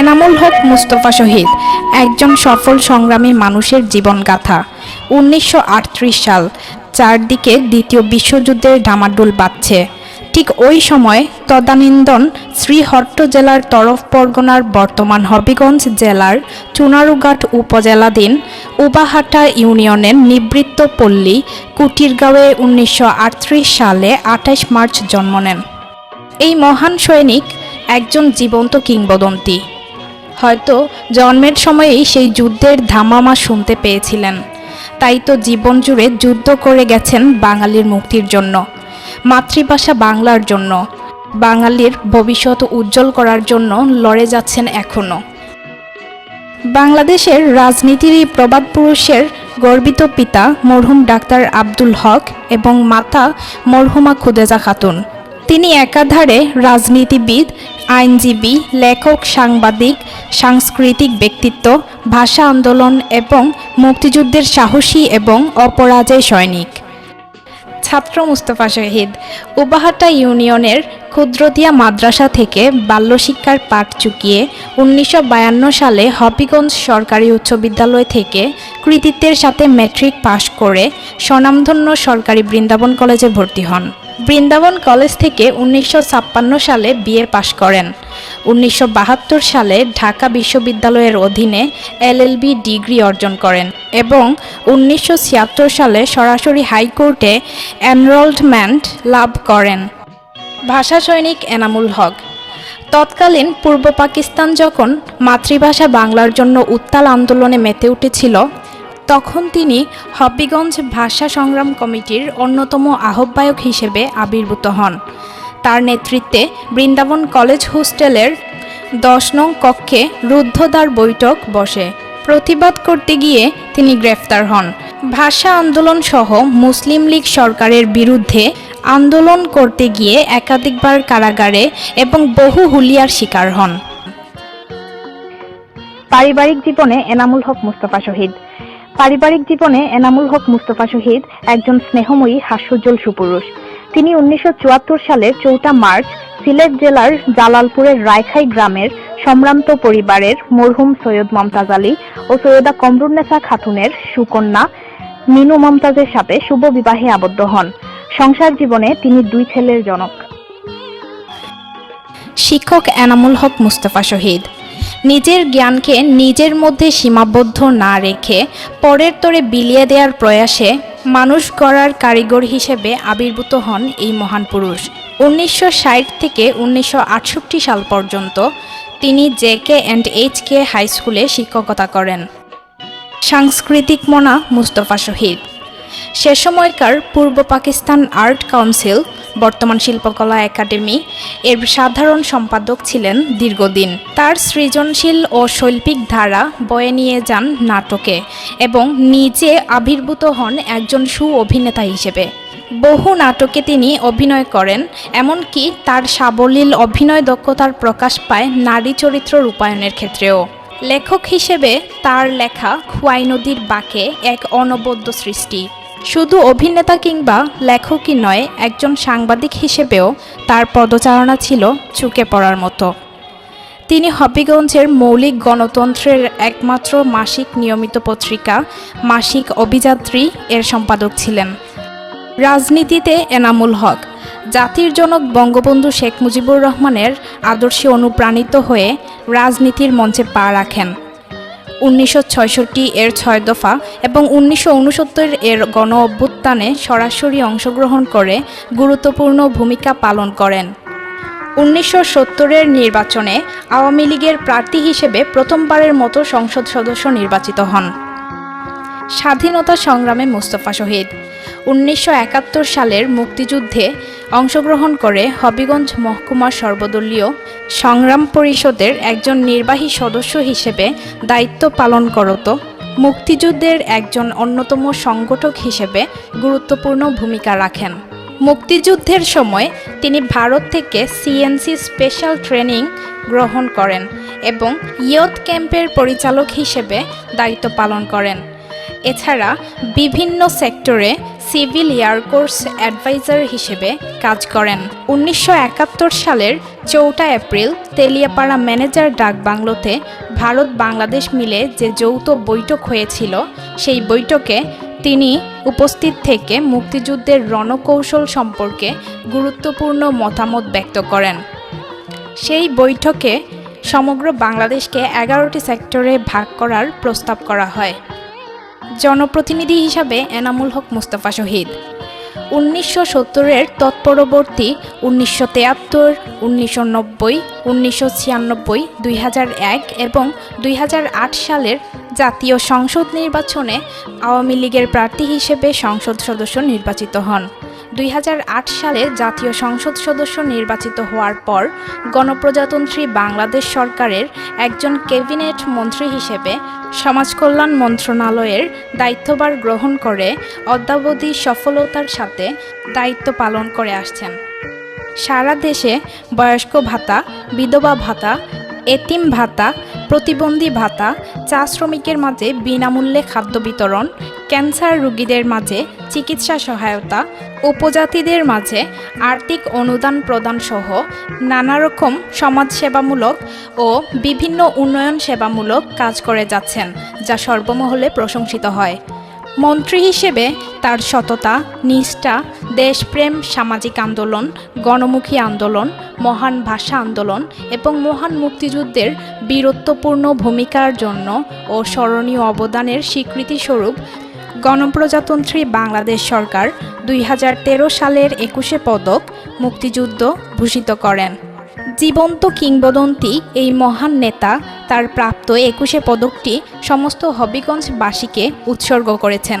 এনামুল হক মুস্তফা শহীদ, একজন সফল সংগ্রামী মানুষের জীবনগাথা। উনিশশো আটত্রিশ সাল চারদিকে দ্বিতীয় বিশ্বযুদ্ধের ডামাডোল বাজছে। ঠিক ওই সময় তদানীন্দন শ্রীহট্ট জেলার তরফ পরগনার বর্তমান হবিগঞ্জ জেলার চুনারুঘাট উপজেলাধীন উবাহাটা ইউনিয়নের নিবৃত্ত পল্লী, কুটিরগাঁওয়ে উনিশশো আটত্রিশ সালে আঠাশ মার্চ জন্ম নেন। এই মহান সৈনিক একজন জীবন্ত কিংবদন্তি। হয়তো জন্মের সময়েই সেই যুদ্ধের ধামামা শুনতে পেয়েছিলেন। তাই তো জীবন জুড়ে যুদ্ধ করে গেছেন বাঙালির মুক্তির জন্য, মাতৃভাষা বাংলার জন্য, বাঙালির ভবিষ্যৎ উজ্জ্বল করার জন্য লড়ে যাচ্ছেন এখনও বাংলাদেশের রাজনীতির এই প্রবাদ পুরুষের গর্বিত পিতা মরহুম ডাক্তার আব্দুল হক এবং মাতা মরহুমা খুদেজা খাতুন। তিনি একাধারে রাজনীতিবিদ আইনজীবী, লেখক, সাংবাদিক, সাংস্কৃতিক ব্যক্তিত্ব, ভাষা আন্দোলন এবং মুক্তিযুদ্ধের সাহসী এবং অপরাজয় সৈনিক। ছাত্র মুস্তফা শহীদ, উবাহাটা ইউনিয়নের ক্ষুদ্রদিয়া মাদ্রাসা থেকে বাল্যশিক্ষার পাঠ চুকিয়ে উনিশশো বায়ান্ন সালে হবিগঞ্জ সরকারি উচ্চ বিদ্যালয় থেকে কৃতিত্বের সাথে ম্যাট্রিক পাশ করে স্বনামধন্য সরকারি বৃন্দাবন কলেজে ভর্তি হন। বৃন্দাবন কলেজ থেকে উনিশশো ছাপ্পান্ন সালে বিএ পাশ করেন। উনিশশো বাহাত্তর সালে ঢাকা বিশ্ববিদ্যালয়ের অধীনে এলএলবি ডিগ্রি অর্জন করেন এবং উনিশশো ছিয়াত্তর সালে সরাসরি হাইকোর্টে এনরোলমেন্ট লাভ করেন। ভাষা সৈনিক এনামুল হক। তৎকালীন পূর্ব পাকিস্তান যখন মাতৃভাষা বাংলার জন্য উত্তাল আন্দোলনে মেতে উঠেছিল তখন তিনি হবিগঞ্জ ভাষা সংগ্রাম কমিটির অন্যতম আহ্বায়ক হিসেবে আবির্ভূত হন। তার নেতৃত্বে বৃন্দাবন কলেজ হোস্টেলের দশ নং কক্ষে রুদ্ধদ্বার বৈঠক বসে। প্রতিবাদ করতে গিয়ে তিনি গ্রেফতার হন। ভাষা আন্দোলন সহ মুসলিম লীগ সরকারের বিরুদ্ধে আন্দোলন করতে গিয়ে একাধিকবার কারাগারে এবং বহু হুলিয়ার শিকার হন। পারিবারিক জীবনে এনামুল হক মুস্তফা শহীদ। পারিবারিক জীবনে এনামুল হক মুস্তফা শহীদ একজন স্নেহময়ী, হাস্যোজ্জ্বল সুপুরুষ। তিনি উনিশশো চুয়াত্তর সালের চৌঠা মার্চ সিলেট জেলার জালালপুরের রায়খাই গ্রামের সম্ভ্রান্ত পরিবারের মরহুম সৈয়দ মমতাজ আলী ও সৈয়দা কমরুন্নেসা খাতুনের সুকন্যা মিনু মমতাজের সাথে শুভ বিবাহে আবদ্ধ হন। সংসার জীবনে তিনি দুই ছেলের জনক। শিক্ষক এনামুল হক মুস্তফা শহীদ। নিজের জ্ঞানকে নিজের মধ্যে সীমাবদ্ধ না রেখে পরের তরে বিলিয়ে দেওয়ার প্রয়াসে মানুষ গড়ার কারিগর হিসেবে আবির্ভূত হন এই মহান পুরুষ। উনিশশো ষাট থেকে উনিশশো আটষট্টি সাল পর্যন্ত তিনি JK and H K high স্কুলে শিক্ষকতা করেন। সাংস্কৃতিক মনা মুস্তফা শহীদ। সে সময়কার পূর্ব পাকিস্তান আর্ট কাউন্সিল বর্তমান শিল্পকলা একাডেমি। এর সাধারণ সম্পাদক ছিলেন দীর্ঘদিন। তার সৃজনশীল ও শৈল্পিক ধারা বয়ে নিয়ে যান নাটকে এবং নিজে আবির্ভূত হন একজন সু অভিনেতা হিসেবে। বহু নাটকে তিনি অভিনয় করেন, এমনকি তার সাবলীল অভিনয় দক্ষতার প্রকাশ পায় নারী চরিত্র রূপায়ণের ক্ষেত্রেও। লেখক হিসেবে তার লেখা খুয়াই নদীর বাঁকে এক অনবদ্য সৃষ্টি। শুধু অভিনেতা কিংবা লেখকই নয়, একজন সাংবাদিক হিসেবেও তার পদচারণা ছিল চুকে পড়ার মতো। তিনি হবিগঞ্জের মৌলিক গণতন্ত্রের একমাত্র মাসিক নিয়মিত পত্রিকা, মাসিক অভিযাত্রী এর সম্পাদক ছিলেন। রাজনীতিতে এনামুল হক, জাতির জনক বঙ্গবন্ধু শেখ মুজিবুর রহমানের আদর্শে অনুপ্রাণিত হয়ে রাজনীতির মঞ্চে পা রাখেন। উনিশশো এর ছয় দফা এবং উনিশশো ঊনসত্তর এর গণ অভ্যুত্থানে সরাসরি অংশগ্রহণ করে গুরুত্বপূর্ণ ভূমিকা পালন করেন। উনিশশো সত্তরের নির্বাচনে আওয়ামী লীগের প্রার্থী হিসেবে প্রথমবারের মতো সংসদ সদস্য নির্বাচিত হন। স্বাধীনতা সংগ্রামে মুস্তফা শহীদ। উনিশশো একাত্তর সালের মুক্তিযুদ্ধে অংশগ্রহণ করে হবিগঞ্জ মহকুমা সর্বদলীয় সংগ্রাম পরিষদের একজন নির্বাহী সদস্য হিসেবে দায়িত্ব পালন করত। মুক্তিযুদ্ধের একজন অন্যতম সংগঠক হিসেবে গুরুত্বপূর্ণ ভূমিকা রাখেন। মুক্তিযুদ্ধের সময় তিনি ভারত থেকে সিএনসি স্পেশাল ট্রেনিং গ্রহণ করেন এবং ইয়ত ক্যাম্পের পরিচালক হিসেবে দায়িত্ব পালন করেন। এছাড়া বিভিন্ন সেক্টরে সিভিল এয়ারকোর্স অ্যাডভাইজার হিসেবে কাজ করেন। উনিশশো একাত্তর সালের চৌঠা এপ্রিল তেলিয়াপাড়া ম্যানেজার ডাক বাংলোতে ভারত বাংলাদেশ মিলে যে যৌথ বৈঠক হয়েছিল, সেই বৈঠকে তিনি উপস্থিত থেকে মুক্তিযুদ্ধের রণকৌশল সম্পর্কে গুরুত্বপূর্ণ মতামত ব্যক্ত করেন। সেই বৈঠকে সমগ্র বাংলাদেশকে এগারোটি সেক্টরে ভাগ করার প্রস্তাব করা হয়। জনপ্রতিনিধি হিসাবে এনামুল হক মুস্তাফা শহীদ। উনিশশো সত্তরের তৎপরবর্তী, উনিশশো তেয়াত্তর, উনিশশো নব্বই, উনিশশো ছিয়ানব্বই, দুই হাজার এক এবং দুই হাজার আট সালের জাতীয় সংসদ নির্বাচনে আওয়ামী লীগের প্রার্থী হিসেবে সংসদ সদস্য নির্বাচিত হন। দুই হাজার আট সালে জাতীয় সংসদ সদস্য নির্বাচিত হওয়ার পর গণপ্রজাতন্ত্রী বাংলাদেশ সরকারের একজন ক্যাবিনেট মন্ত্রী হিসেবে সমাজকল্যাণ মন্ত্রণালয়ের দায়িত্বভার গ্রহণ করে অদ্যাবধি সফলতার সাথে দায়িত্ব পালন করে আসছেন। সারা দেশে বয়স্ক ভাতা, বিধবা ভাতা, এতিম ভাতা, প্রতিবন্ধী ভাতা, চা শ্রমিকের মাঝে বিনামূল্যে খাদ্য বিতরণ, ক্যান্সার রোগীদের মাঝে চিকিৎসা সহায়তা উপজাতিদের মাঝে আর্থিক অনুদান প্রদান সহ নানা রকম সমাজসেবামূলক ও বিভিন্ন উন্নয়ন সেবামূলক কাজ করে যাচ্ছেন, যা সর্বমহলে প্রশংসিত হয়। মন্ত্রী হিসেবে তার সততা, নিষ্ঠা, দেশপ্রেম, সামাজিক আন্দোলন, গণমুখী আন্দোলন, মহান ভাষা আন্দোলন এবং মহান মুক্তিযুদ্ধের বীরত্বপূর্ণ ভূমিকার জন্য ও স্মরণীয় অবদানের স্বীকৃতিস্বরূপ গণপ্রজাতন্ত্রী বাংলাদেশ সরকার দুই হাজার তেরো সালের একুশে পদক মুক্তিযুদ্ধ ভূষিত করেন। জীবন্ত কিংবদন্তি এই মহান নেতা তার প্রাপ্ত একুশে পদকটি সমস্ত হবিগঞ্জবাসীকে উৎসর্গ করেছেন।